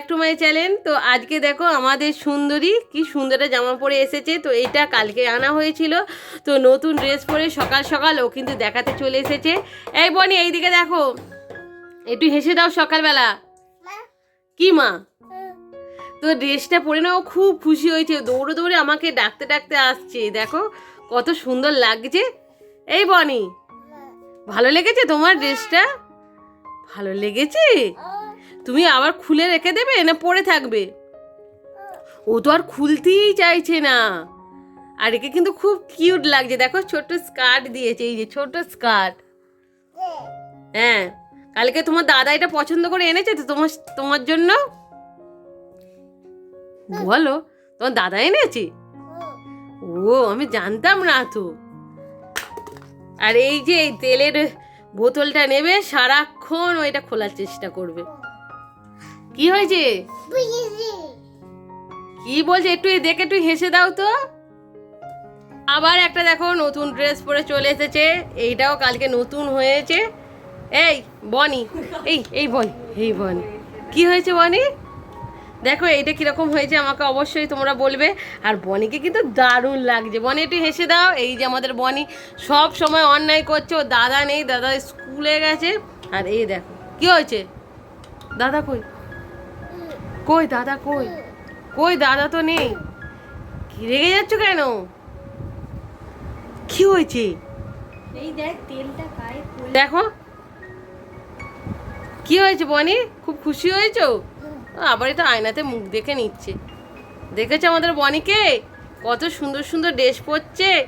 Back to my channel তো আজকে দেখো আমাদের সুন্দরী কি সুন্দর জামা পরে এসেছে। তো এটা কালকে আনা হয়েছিল। তো নতুন ড্রেস পরে সকাল সকাল ও কিন্তু দেখাতে চলে এসেছে। এই বনি এইদিকে দেখো। একটু হেসে দাও সকালবেলা। কি মা? তো ড্রেসটা পরে না ও খুব খুশি হয়েছে। দৌড়ে দৌড়ে আমাকে ডাকতে ডাকতে আসছে। দেখো কত সুন্দর লাগছে। এই বনি ভালো লেগেছে তোমার ড্রেসটা ভালো লেগেছে? তুমি আবার খুলে রেখে দেবে না পড়ে থাকবে? ও তো আর খুলতেই চাইছে না। আর একে কিন্তু খুব কিউট লাগছে। দেখো, ছোট্ট স্কার্ট দিয়েছে, এই যে ছোট স্কার্ট। হ্যাঁ কালকে তোমার দাদা এটা পছন্দ করে এনেছে তো তোমার তোমার জন্য? বলো, তোমার দাদা এনেছে? ও, আমি জানতাম না তো। আর এই যে এই তেলের বোতলটা নেবে, সারাক্ষণ ওইটা খোলার চেষ্টা করবে। কি হয়েছে? কি বলছে? একটু দেখে একটু হেসে দাও তো। আবার একটা দেখো নতুন ড্রেস পরে চলে এসেছে। এইটাও কালকে নতুন হয়েছে। এই বনি। এই এই বল এই বনি। কি হয়েছে বনি? দেখো এইটা কীরকম হয়েছে আমাকে অবশ্যই তোমরা বলবে। আর বনিকে কিন্তু দারুণ লাগছে। বনি একটু হেসে দাও। এই যে আমাদের বনি সব সময় অন্যায় করছে। ও দাদা নেই দাদা স্কুলে গেছে। আর এই দেখো কি হয়েছে? দাদা কই? কই দাদা কই? কই দাদা তো নেই। কি রেগে যাচ্ছ কেন? কি হয়েছে? দেখো। কি হয়েছে বনি? খুব খুশি হয়েছো? আবার এটা আয়নাতে মুখ দেখে নিচ্ছে। দেখেছ আমাদের বনিকে? কত সুন্দর সুন্দর ড্রেস পরছে।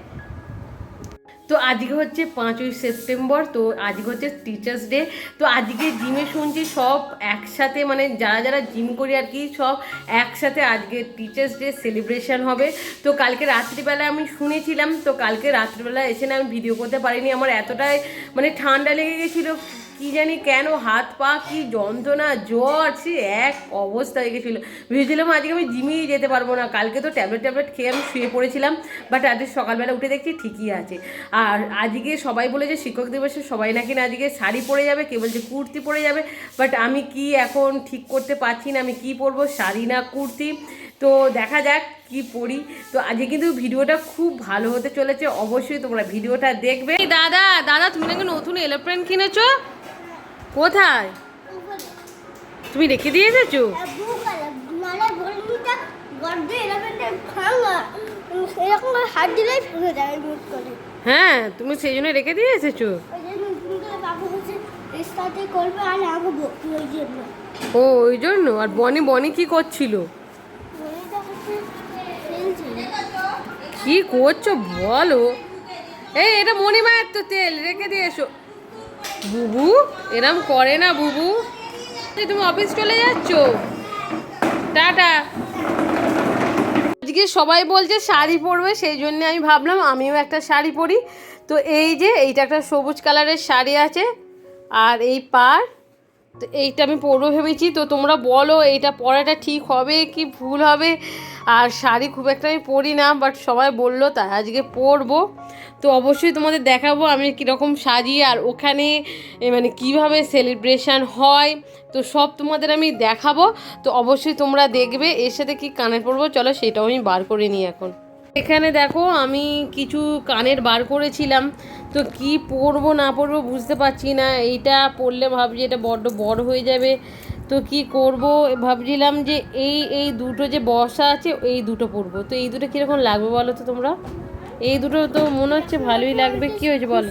তো আজকে হচ্ছে পাঁচই সেপ্টেম্বর, তো আজকে হচ্ছে টিচার্স ডে তো আজকে জিমে শুনছি সব একসাথে মানে যারা যারা জিম করি আর কি, সব একসাথে আজকে টিচার্স ডে সেলিব্রেশন হবে। তো কালকে রাত্রিবেলা আমি শুনেছিলাম, তো কালকে রাত্রিবেলা এসে না আমি ভিডিও করতে পারিনি, আমার এতটাই মানে ঠান্ডা লেগে গেছিল। কি জানি কেন হাত পা, কি যন্ত্রণা, জ্বর সে এক অবস্থা হয়ে গেছিল। ভেবেছিলাম আজকে আমি জিমেই যেতে পারব না। কালকে তো ট্যাবলেট ট্যাবলেট খেয়ে আমি শুয়ে পড়েছিলাম বাট আজকে সকালবেলা উঠে দেখছি ঠিকই আছে। আর আজকে সবাই বলেছে শিক্ষক দিবসে সবাই নাকি না আজকে শাড়ি পরে যাবে কে বলছে কুর্তি পরে যাবে বাট আমি কি এখন ঠিক করতে পারছি না, আমি কি পরবো, শাড়ি না কুর্তি? তো দেখা যাক কি পড়ি তো আজকে কিন্তু ভিডিওটা খুব ভালো হতে চলেছে, অবশ্যই তোমরা ভিডিওটা দেখবে। দাদা দাদা, তুমি নাকি নতুন এলোপ্লেন কিনেছো? কোথায়? তুমি রেখে দিয়ে এসেছ? হ্যাঁ তুমি সেই জন্য রেখে দিয়ে এসেছ? ও, ওই জন্য? আর বনি বনি কি করছিল? কি করছ বলো? এই, এটা মণিমায়ের তো তেল, রেখে দিয়ে এসো। বুবু, এরম করে না বুবু। তুমি অফিস চলে যাচ্ছ? টাটা। আজকে সবাই বলছে শাড়ি পরবে, সেই জন্য আমি ভাবলাম আমিও একটা শাড়ি পরি। তো এই যে, এইটা একটা সবুজ কালারের শাড়ি আছে, আর এই পার তো এইটা আমি পরবো ভেবেছি। তো তোমরা বলো, এইটা পরাটা ঠিক হবে কি ভুল হবে? আর শাড়ি খুব একটা আমি পরি না বাট সবাই বলল তাই আজকে পরবো। তো অবশ্যই তোমাদের দেখাবো আমি কীরকম সাজি আর ওখানে মানে কীভাবে সেলিব্রেশন হয়, তো সব তোমাদের আমি দেখাবো। তো অবশ্যই তোমরা দেখবে, এর সাথে কি কানের পরবো, চলো সেটাও আমি বার করে নিই এখন। এখানে দেখো আমি কিছু কানের বার করেছিলাম, তো কি পরবো না পরবো বুঝতে পারছি না, এইটা পরলে ভাবছি এটা বড্ড বড় হয়ে যাবে। তো কি করব? ভাবছিলাম যে এই এই দুটো যে বসা আছে, এই দুটো পরবো। তো এই দুটো কীরকম লাগবে বলো তো তোমরা? এই দুটো তো মনে হচ্ছে ভালোই লাগবে। কি হয়েছে বলো?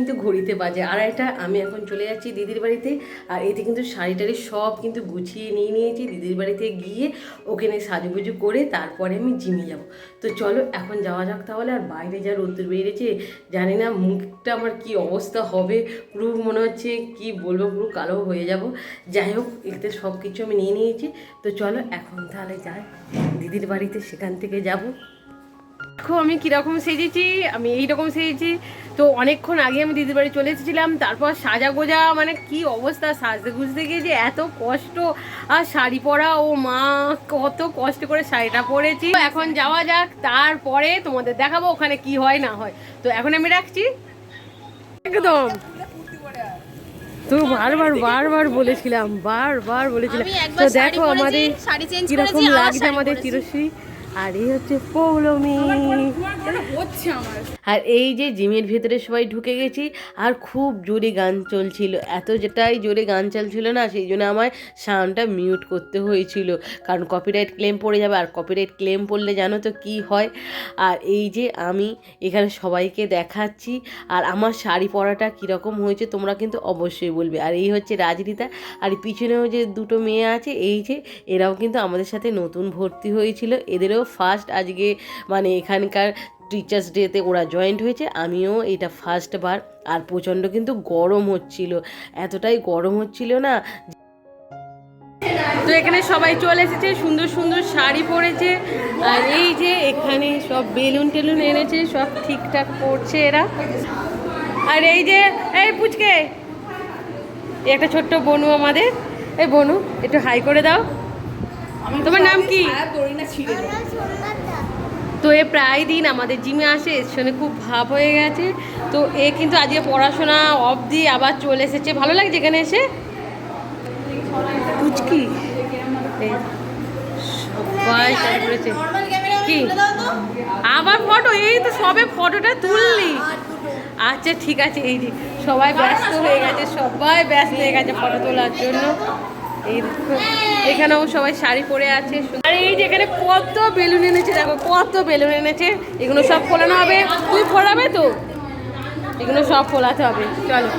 কিন্তু ঘড়িতে বাজে। আর একটা, আমি এখন চলে যাচ্ছি দিদির বাড়িতে। আর এতে কিন্তু শাড়ি টাড়ি সব কিন্তু গুছিয়ে নিয়ে নিয়েছি। দিদির বাড়িতে গিয়ে ওখানে সাজুগুজু করে তারপরে আমি জিমে যাব। তো চলো, এখন যাওয়া যাক তাহলে। আর বাইরে যা রোদ্দুর বেরিয়েছে জানি না মুখটা আমার কি অবস্থা হবে। পুরো মনে হচ্ছে কি বলব, পুরো কালো হয়ে যাব। যাই হোক, এতে সব কিছু আমি নিয়ে নিয়েছি। তো চলো, এখন তাহলে যাই। দিদির বাড়িতে সেখান থেকে যাব। দেখো আমি কীরকম সেজেছি আমি এইরকম সেজেছি। তো অনেকক্ষণ আগে আমি দিদির বাড়ি চলে এসেছিলাম তারপর সাজা গোজা মানে কি অবস্থা সাজতে গুজতে গিয়ে যে এত কষ্ট। আর শাড়ি পরা ও মা কত কষ্ট করে শাড়িটা পরেছি। এখন যাওয়া যাক তারপরে তোমাদের দেখাবো ওখানে কি হয় না হয়। তো এখন আমি রাখছি। একদম। তো বারবার বারবার বলেছিলাম বারবার বলেছিলাম। তো দেখো আমাদের কীরকম লাগছে আমাদের পরেছি। আর এই হচ্ছে পৌলমি। আমার আর এই যে জিমের ভেতরে সবাই ঢুকে গেছি, আর খুব জোরে গান চলছিল। এত যেটাই জোরে গান চলছিল না, সেই জন্য আমায় সাউন্ডটা মিউট করতে হয়েছিল। কারণ কপিরাইট ক্লেম পড়ে যাবে, আর কপিরাইট ক্লেম পড়লে জানো তো কি হয়? আর এই যে আমি এখানে সবাইকে দেখাচ্ছি, আর আমার শাড়ি পরাটা কীরকম হয়েছে তোমরা কিন্তু অবশ্যই বলবে। আর এই হচ্ছে রাজরিতা আর পিছনেও যে দুটো মেয়ে আছে, এই যে এরাও কিন্তু আমাদের সাথে নতুন ভর্তি হয়েছিল। এদেরও ফার্স্ট আজকে মানে এখানকার টিচার্স ডেতে ওরা জয়েন্ট হয়েছে, আমিও এটা ফার্স্ট বার। আর প্রচণ্ড কিন্তু গরম হচ্ছিল। এতটাই গরম হচ্ছিল না তো এখানে সবাই চলে এসেছে, সুন্দর সুন্দর শাড়ি পরেছে। আর এই যে এখানে সব বেলুন টেলুন এনেছে, সব ঠিকঠাক করছে এরা। আর এই যে, এই পুচকে একটা ছোট্ট বনু আমাদের। এই বনু, একটু হাই করে দাও। তোমার নাম কি? তো এ প্রায় দিন আমাদের জিমে আসে এর সঙ্গে খুব ভাব হয়ে গেছে। তো এ কিন্তু আজকে পড়াশোনা অবধি আবার চলে এসেছে। ভালো লাগছে এখানে এসে? পুচকি। সবাই কি? আবার ফটো এই তো সবে ফটোটা তুললি। আচ্ছা ঠিক আছে এই যে সবাই ব্যস্ত হয়ে গেছে সবাই ব্যস্ত হয়ে গেছে ফটো তোলার জন্য। এখানেও সবাই শাড়ি পরে আছে। আর এই যে এখানে কত বেলুন এনেছে, দেখো, কত বেলুন এনেছে। এগুলো সব ফোলানো হবে। তুই ফোলাবে তো? এগুলো সব ফোলাতে হবে। চলো।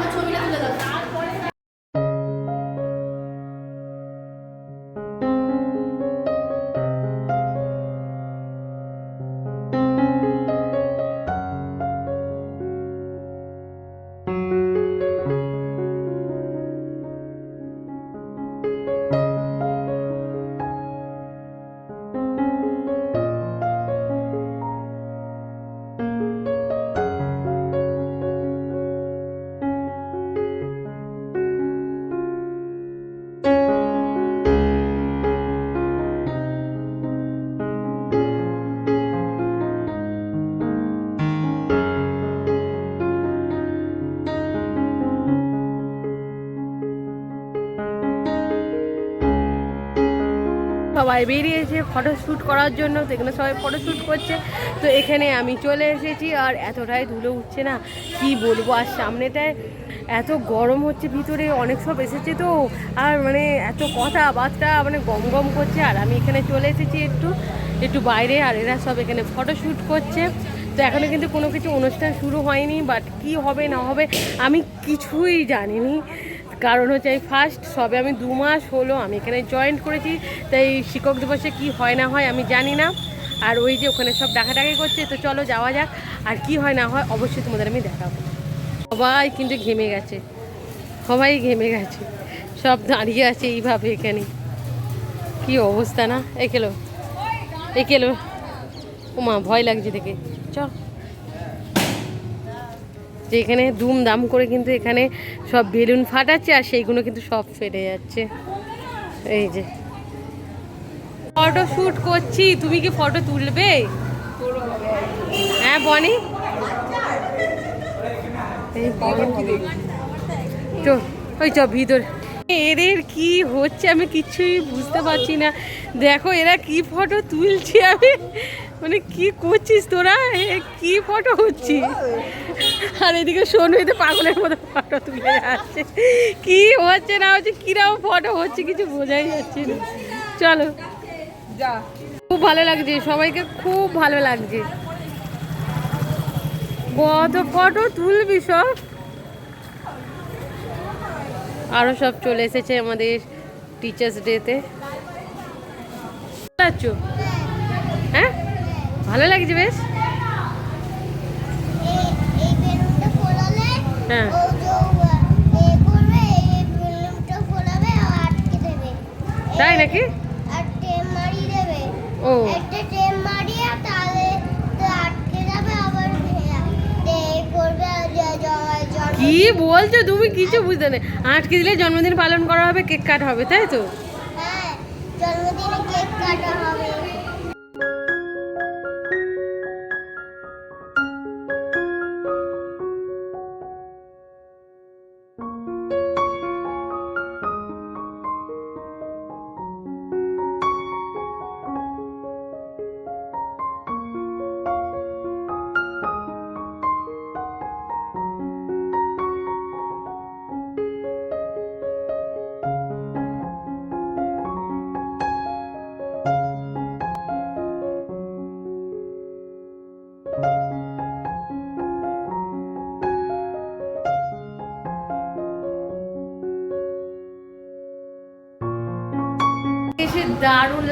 বেরিয়েছে ফটোশ্যুট করার জন্য, তো এখানে সবাই ফটোশ্যুট করছে। তো এখানে আমি চলে এসেছি, আর এতটাই ধুলো উঠছে না, কি বলব? আর সামনেটায় এত গরম হচ্ছে, ভিতরে অনেক সব এসেছে তো। আর মানে এত কথাবার্তা মানে গম গম করছে, আর আমি এখানে চলে এসেছি একটু একটু বাইরে, আর এরা সব এখানে ফটোশ্যুট করছে। তো এখনও কিন্তু কোনো কিছু অনুষ্ঠান শুরু হয়নি বাট কি হবে না হবে আমি কিছুই জানিনি। কারণ হচ্ছে এই ফার্স্ট সবে আমি দু মাস হলো আমি এখানে জয়েন করেছি, তাই শিক্ষক দিবসে কি হয় না হয় আমি জানি না। আর ওই যে ওখানে সব ডাকাডাকি করছে, তো চলো যাওয়া যাক, আর কি হয় না হয় অবশ্যই তোমাদের আমি দেখাবো। সবাই কিন্তু ঘেমে গেছে, সবাই ঘেমে গেছে, সব দাঁড়িয়ে আছে এইভাবে এখানে। কি অবস্থা না এ কেলো এ কেলো ওমা ভয় লাগছে দেখে। চ যে এখানে দুম দাম করে কিন্তু এখানে সব বেলুন ফাটাচ্ছে আর সেইগুলো কিন্তু সব ফেটে যাচ্ছে। এই যে। ফটো শ্যুট করছি। তুমি কি ফটো তুলবে? হ্যাঁ বনি? ওই চ, ভিতর। এদের কি হচ্ছে আমি কিছুই বুঝতে পারছি না। দেখো, এরা কি ফটো তুলছে আমি? মানে কি করছিস তোরা? কি ফটো হচ্ছি? আর এদিকে শোনো এতে পাগলের মতো ফটো তুলে যাচ্ছে। কি হচ্ছে না হচ্ছে কীরকম ফটো হচ্ছে কিছু বোঝাই যাচ্ছে না। চলো। যা। খুব ভালো লাগছে সবাইকে খুব ভালো লাগছে। কত ফটো তুলবি সব? আরও সব চলে এসেছে আমাদের টিচার্স ডেতে যাচ্ছ হ্যাঁ ভালো লাগছে বেশ এই- এই বেলুনটা ফোলালে হ্যাঁ। তাই নাকি? ও। আটকে যাবে আবার করবে কি বলছো? তুমি কিছু বুঝতে না আটকে দিলে জন্মদিন পালন করা হবে, কেক কাট হবে, তাই তো?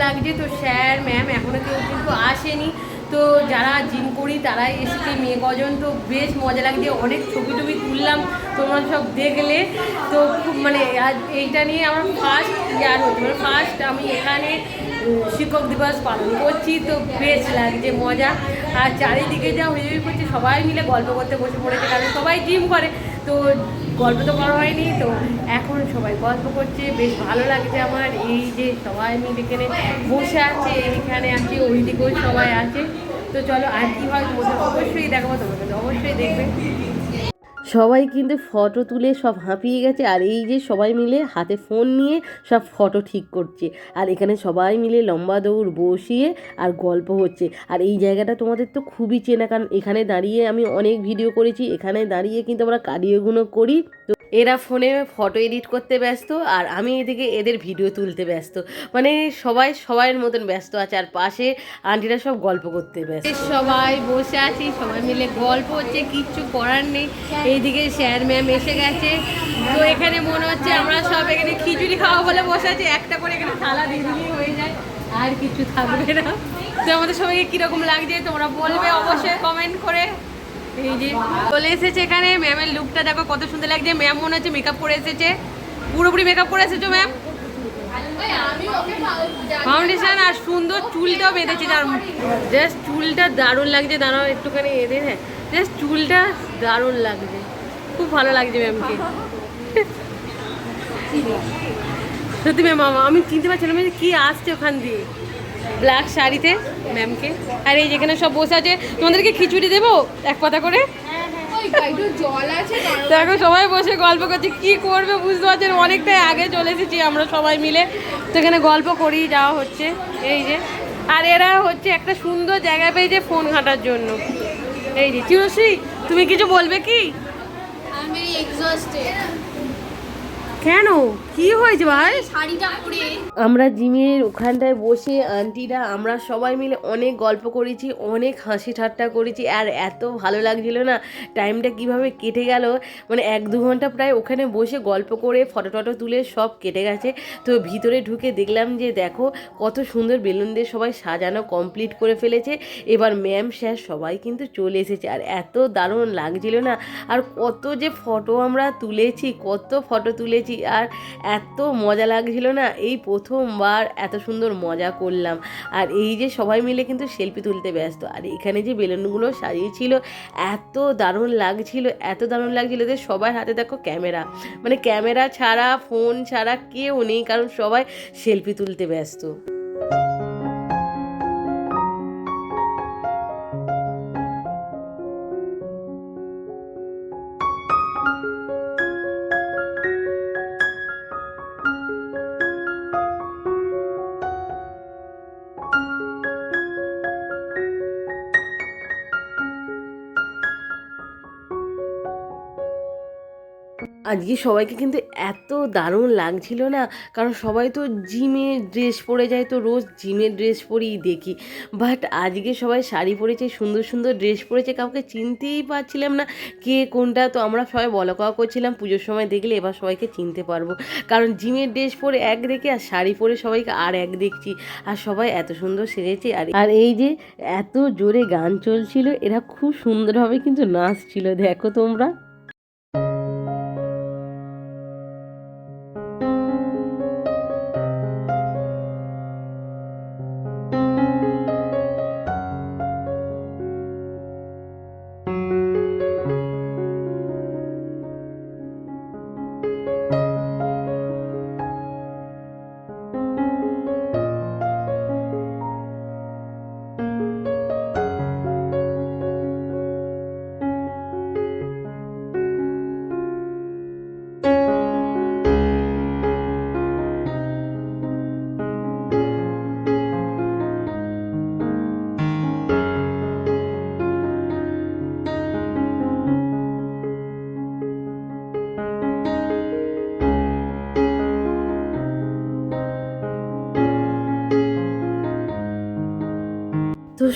লাগছে তো স্যার ম্যাম এখনও কেউ কিন্তু আসেনি। তো যারা জিম করি, তারাই এসেছে। মেয়ে কজন তো বেশ মজা লাগছে। অনেক ছবি টবি তুললাম, তোমরা সব দেখলে। তো খুব মানে এইটা নিয়ে আমার ফার্স্ট ইয়ার হচ্ছে। মানে ফার্স্ট আমি এখানে শিক্ষক দিবস পালন করছি। তো বেশ লাগছে, মজা। আর চারিদিকে যা হয়ে করছে, সবাই মিলে গল্প করতে বসে পড়েছে। কারণ সবাই জিম করে। তো গল্প তো করা হয়নি, তো এখন সবাই গল্প করছে। বেশ ভালো লাগছে আমার। এই যে সবাই মিলে এখানে বসে আছে এখানে আছে, ওইদিকেও সবাই আছে। তো চলো আর কি হয় অবশ্যই দেখাবো তোমাকে অবশ্যই দেখবে। সবাই কিন্তু ফটো তুলে সব হাঁপিয়ে গেছে আর এই যে সবাই মিলে হাতে ফোন নিয়ে সব ফটো ঠিক করছে। আর এখানে সবাই মিলে লম্বা দৌড় বসিয়ে আর গল্প হচ্ছে। আর এই জায়গাটা তোমাদের তো খুবই চেনা কারণ এখানে দাঁড়িয়ে আমি অনেক ভিডিও করেছি, এখানে দাঁড়িয়ে কিন্তু আমরা কার্ডিওগুলো করি। তো এরা ফোনে ফটো এডিট করতে ব্যস্ত আর আমি এদিকে এদের ভিডিও তুলতে ব্যস্ত। মানে সবাই সবাইয়ের মতন ব্যস্ত আছে আর পাশে আন্টিরা সব গল্প করতে ব্যস্ত। সবাই বসে আছি, সবাই মিলে গল্প হচ্ছে, কিচ্ছু করার নেই। এইদিকে স্যার, ম্যাম এসে গেছে। তো এখানে মনে হচ্ছে আমরা সব এখানে খিচুড়ি খাওয়া বলে বসে আছি। একটা করে এখানে থালা দিয়ে হয়ে যায়, আর কিছু থাকবে না। তো আমাদের সবাইকে কীরকম লাগছে তোমরা বলবে অবশ্যই কমেন্ট করে। এই যে চলে এসেছে এখানে। ম্যামের লুকটা দেখো, কত সুন্দর লাগছে। ম্যাম মনে হচ্ছে মেকআপ করে এসেছে। পুরোপুরি মেকআপ করে এসেছ ম্যাম ফাউন্ডেশন আর সুন্দর চুলটাও বেঁধেছে তার জাস্ট চুলটা দারুণ লাগছে। দাঁড়াও একটুখানি এদের হ্যাঁ। জাস্ট চুলটা দারুণ লাগছে। খুব ভালো লাগছে ম্যামকে সত্যি ম্যাম আমি চিনতে পারছিলাম যে কি আসছে ওখান দিয়ে। ব্ল্যাক শাড়িতে ম্যামকে। আর এই যেখানে সব বসে আছে তোমাদেরকে খিচুড়ি দেবো? এক পাতা করে? দেখো সবাই বসে গল্প করছে কি করবে বুঝতে পারছেন অনেকটাই আগে চলে এসেছি আমরা সবাই মিলে। তো এখানে গল্প করেই যাওয়া হচ্ছে এই যে। আর এরা হচ্ছে একটা সুন্দর জায়গা পেয়েছে ফোন ঘাটার জন্য। এই যে চিরশ্রী তুমি কিছু বলবে কি? কেন? কি হয়েছে ভাই? শাড়িটা পরে। আমরা জিমের ওখানটায় বসে আন্টিরা আমরা সবাই মিলে অনেক গল্প করেছি অনেক হাসি ঠাট্টা করেছি আর এত ভালো লাগছিল না টাইমটা কীভাবে কেটে গেল? মানে এক দু ঘণ্টা প্রায় ওখানে বসে গল্প করে ফটো টটো তুলে সব কেটে গেছে। তো ভিতরে ঢুকে দেখলাম যে দেখো কত সুন্দর বেলুন দিয়ে সবাই সাজানো কমপ্লিট করে ফেলেছে। এবার ম্যাম স্যার সবাই কিন্তু চলে এসেছে আর এত দারুণ লাগছিল না। আর কত যে ফটো আমরা তুলেছি কত ফটো তুলেছি আর এত মজা লাগছিল না? এই প্রথমবার এত সুন্দর মজা করলাম। আর এই যে সবাই মিলে কিন্তু সেলফি তুলতে ব্যস্ত। আর এখানে যে বেলুনগুলো সাজিয়েছিল, এত দারুণ লাগছিল, এত দারুণ লাগছিল যে সবার হাতে দেখো ক্যামেরা। মানে ক্যামেরা ছাড়া ফোন ছাড়া কেউ নেই, কারণ সবাই সেলফি তুলতে ব্যস্ত। আজকে সবাইকে কিন্তু এত দারুণ লাগছিল না, কারণ সবাই তো জিমের ড্রেস পরে যায় তো রোজ জিমের ড্রেস পরেই দেখি। বাট আজকে সবাই শাড়ি পরেছে, সুন্দর সুন্দর ড্রেস পরেছে, কাউকে চিনতেই পারছিলাম না কে কোনটা। তো আমরা সবাই বলা কওয়া করছিলাম, পুজোর সময় দেখলে এবার সবাইকে চিনতে পারব। কারণ জিমের ড্রেস পরে এক দেখে আর শাড়ি পরে সবাইকে আর এক দেখছি। আর সবাই এত সুন্দর সেজেছে, আর আর এই যে এত জোরে গান চলছিল, এরা খুব সুন্দরভাবে কিন্তু নাচছিল, দেখো তোমরা।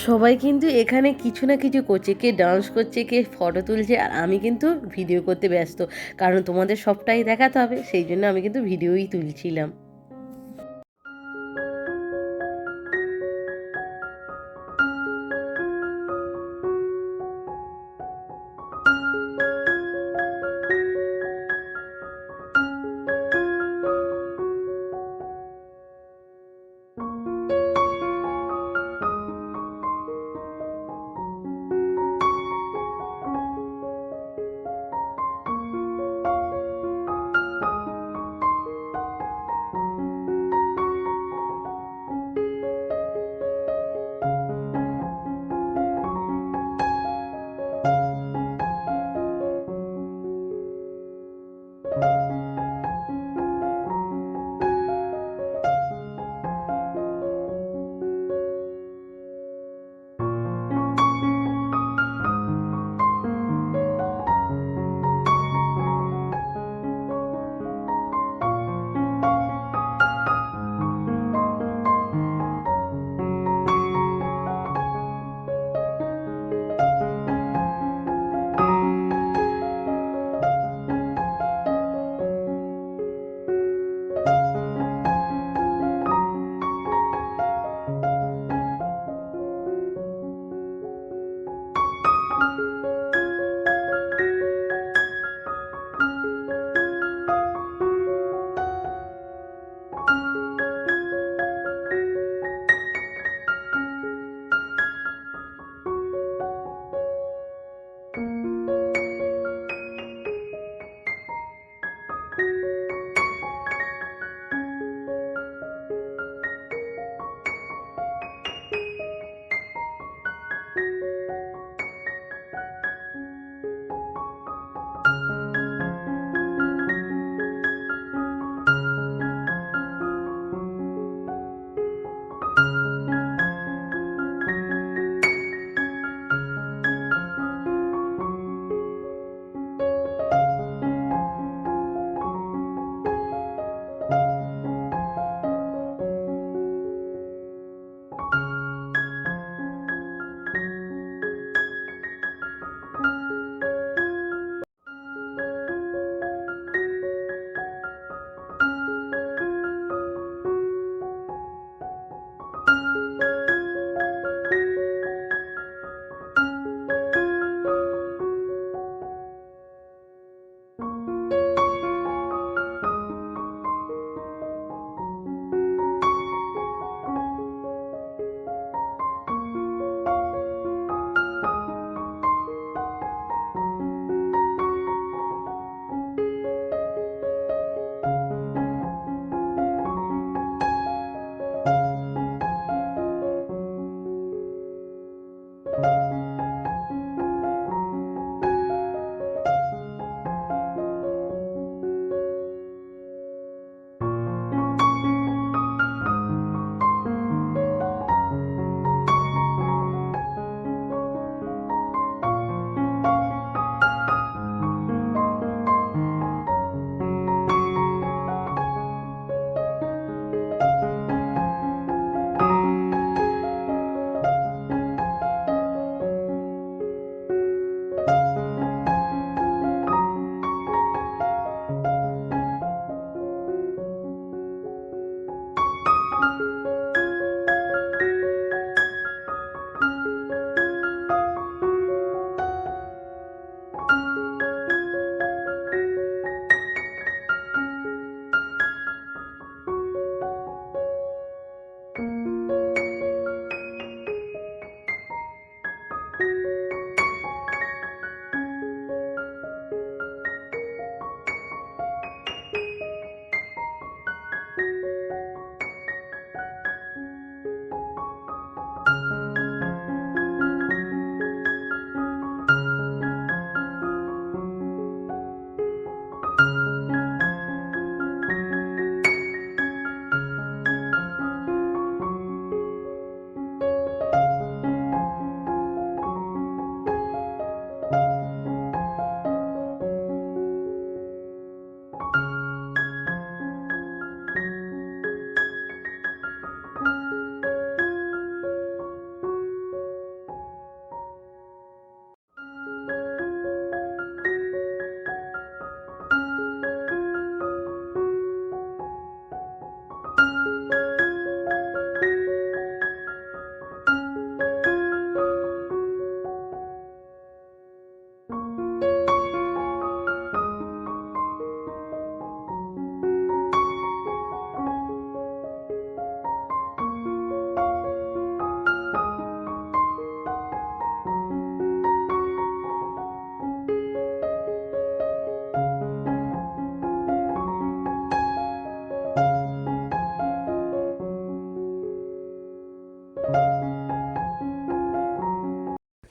সবাই কিন্তু এখানে কিছু না কিছু করছে, কে ডান্স করছে, কে ফটো তুলছে, আর আমি কিন্তু ভিডিও করতে ব্যস্ত। কারণ তোমাদের সবটাই দেখাতে হবে, সেই জন্য আমি কিন্তু ভিডিওই তুলছিলাম।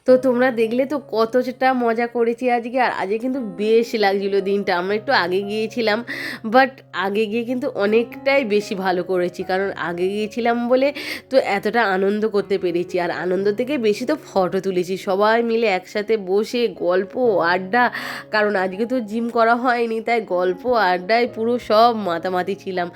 তো তোমরা দেখলে তো কতটা মজা করেছি আজকে। আর আজকে কিন্তু বেশ লাগছিল দিনটা। আমরা একটু আগে গিয়েছিলাম বাট আগে গিয়ে কিন্তু অনেকটাই বেশি ভালো করেছি। কারণ আগে গিয়েছিলাম বলে তো এতটা আনন্দ করতে পেরেছি। আর আনন্দ থেকে বেশি তো ফটো তুলেছি। সবাই মিলে একসাথে বসে গল্প, আড্ডা। কারণ আজকে তো জিম করা হয়নি, তাই গল্প, আড্ডায় পুরো সব মাতামাতি ছিলাম।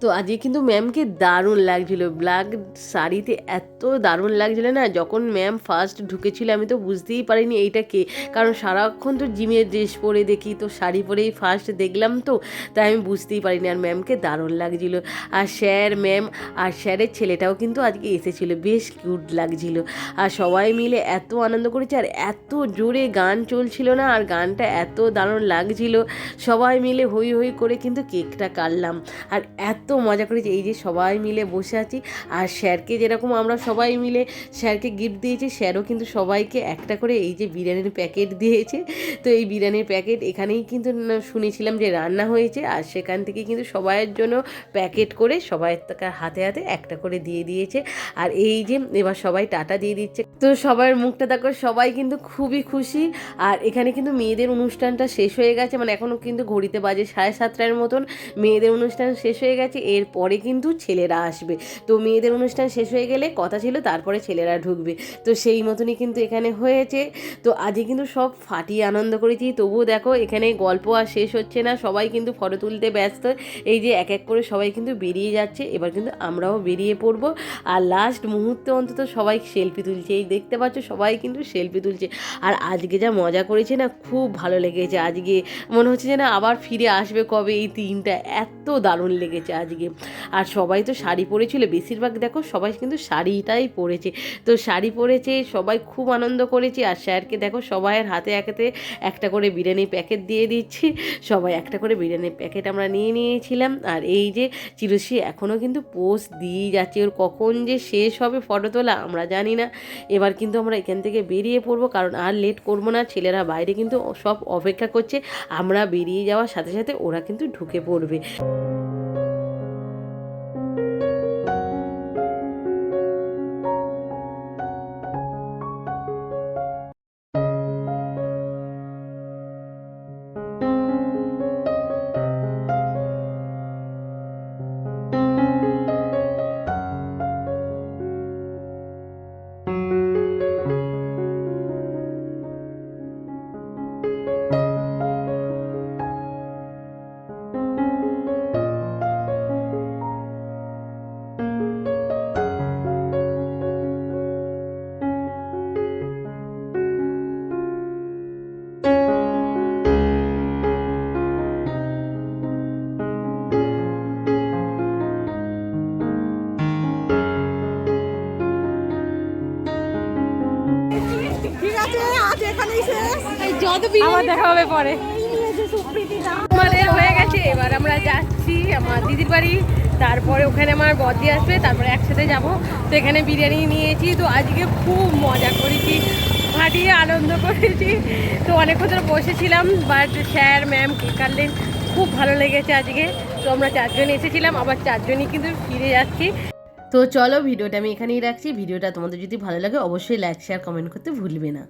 তো আজকে কিন্তু ম্যামকে দারুণ লাগছিল। ব্ল্যাক শাড়িতে এত দারুণ লাগছিল না? যখন ম্যাম ফার্স্ট ঢুকেছিল, আমি তো বুঝতেই পারিনি এইটা কে। কারণ সারাক্ষণ তো জিমের ড্রেস পরে দেখি, তো শাড়ি পরেই ফার্স্ট দেখলাম তো। তাই আমি বুঝতেই পারিনি আর ম্যামকে দারুণ লাগছিল। আর স্যার ম্যাম আর স্যারের ছেলেটাও কিন্তু আজকে এসেছিল, বেশ কিউট লাগছিল। আর সবাই মিলে এত আনন্দ করেছে আর এত জোরে গান চলছিল না, আর গানটা এত দারুণ লাগছিল। সবাই মিলে হই হই করে কিন্তু কেকটা কাটলাম। আর এত মজা করেছি, এই যে সবাই মিলে বসে আছি। আর স্যারকে যেরকম আমরা সবাই মিলে স্যারকে গিফট দিয়েছি, স্যারও কিন্তু সবাইকে একটা করে এই যে বিরিয়ানির প্যাকেট দিয়েছে। তো এই বিরিয়ানির প্যাকেট এখানেই কিন্তু শুনেছিলাম যে রান্না হয়েছে, আর সেখান থেকে কিন্তু সবাইয়ের জন্য প্যাকেট করে সবাইয়ের হাতে হাতে একটা করে দিয়ে দিয়েছে। আর এই যে এবার সবাই টাটা দিয়ে দিচ্ছে। তো সবার মুখটা দেখো, সবাই কিন্তু খুবই খুশি। আর এখানে কিন্তু মেয়েদের অনুষ্ঠানটা শেষ হয়ে গেছে। মানে এখনও কিন্তু ঘড়িতে বাজে সাড়ে সাতটার মতন। মেয়েদের অনুষ্ঠান শেষ হয়ে গেছে। এরপরে কিন্তু ছেলেরা আসবে। তো মেয়েদের অনুষ্ঠান শেষ হয়ে গেলে কথা ছিল, তারপরে ছেলেরা ঢুকবে। তো সেই মতনই কিন্তু এখানে হয়েছে। তো আজকে কিন্তু সব ফাটিয়ে আনন্দ করেছি। তবুও দেখো, এখানে গল্প আর শেষ হচ্ছে না। সবাই কিন্তু ফটো তুলতে ব্যস্ত। এই যে এক এক করে সবাই কিন্তু বেরিয়ে যাচ্ছে, এবার কিন্তু আমরাও বেরিয়ে পড়ব। আর লাস্ট মুহূর্তে অন্তত সবাই সেলফি তুলছে, এই দেখতে পাচ্ছ সবাই কিন্তু সেলফি তুলছে। আর আজকে যা মজা করেছে না, খুব ভালো লেগেছে আজকে। মনে হচ্ছে যে না আবার ফিরে আসবে কবে এই তিনটা, এত দারুণ লেগেছে আজকে। আর সবাই তো শাড়ি পরেছিল, বেশিরভাগ দেখো সবাই কিন্তু শাড়িটাই পরেছে। তো শাড়ি পরেছে, সবাই খুব আনন্দ করেছে। আর স্যারকে দেখো সবাইয়ের হাতে একেতে একটা করে বিরিয়ানির প্যাকেট দিয়ে দিচ্ছি। সবাই একটা করে বিরিয়ানির প্যাকেট আমরা নিয়ে নিয়েছিলাম। আর এই যে চিরশ্রী এখনও কিন্তু পোস্ট দিয়ে যাচ্ছে। ওর কখন যে শেষ হবে ফটো তোলা আমরা জানি না। এবার কিন্তু আমরা এখান থেকে বেরিয়ে পড়ব। কারণ আর লেট করব না। ছেলেরা বাইরে কিন্তু সব অপেক্ষা করছে। আমরা বেরিয়ে যাওয়ার সাথে সাথে ওরা কিন্তু ঢুকে পড়বে। আবার দেখা হবে পরে। এই নিয়েছে সুপ্রীতিদা আমাদের হয়ে গেছে এবার আমরা যাচ্ছি আমার দিদির বাড়ি তারপরে ওখানে আমার বদি আসবে তারপরে একসাথে যাব। তো এখানে বিরিয়ানি নিয়েছি তো আজকে খুব মজা করেছি ফাটিয়ে আনন্দ করেছি। তো অনেকক্ষণ ধরে বসেছিলাম বাট স্যার ম্যাম কে কাটলেন খুব ভালো লেগেছে আজকে। তো আমরা চারজন এসেছিলাম আবার চারজনই কিন্তু ফিরে যাচ্ছি। তো চলো ভিডিওটা আমি এখানেই রাখছি। ভিডিওটা তোমাদের যদি ভালো লাগে অবশ্যই লাইক শেয়ার কমেন্ট করতে ভুলবে না।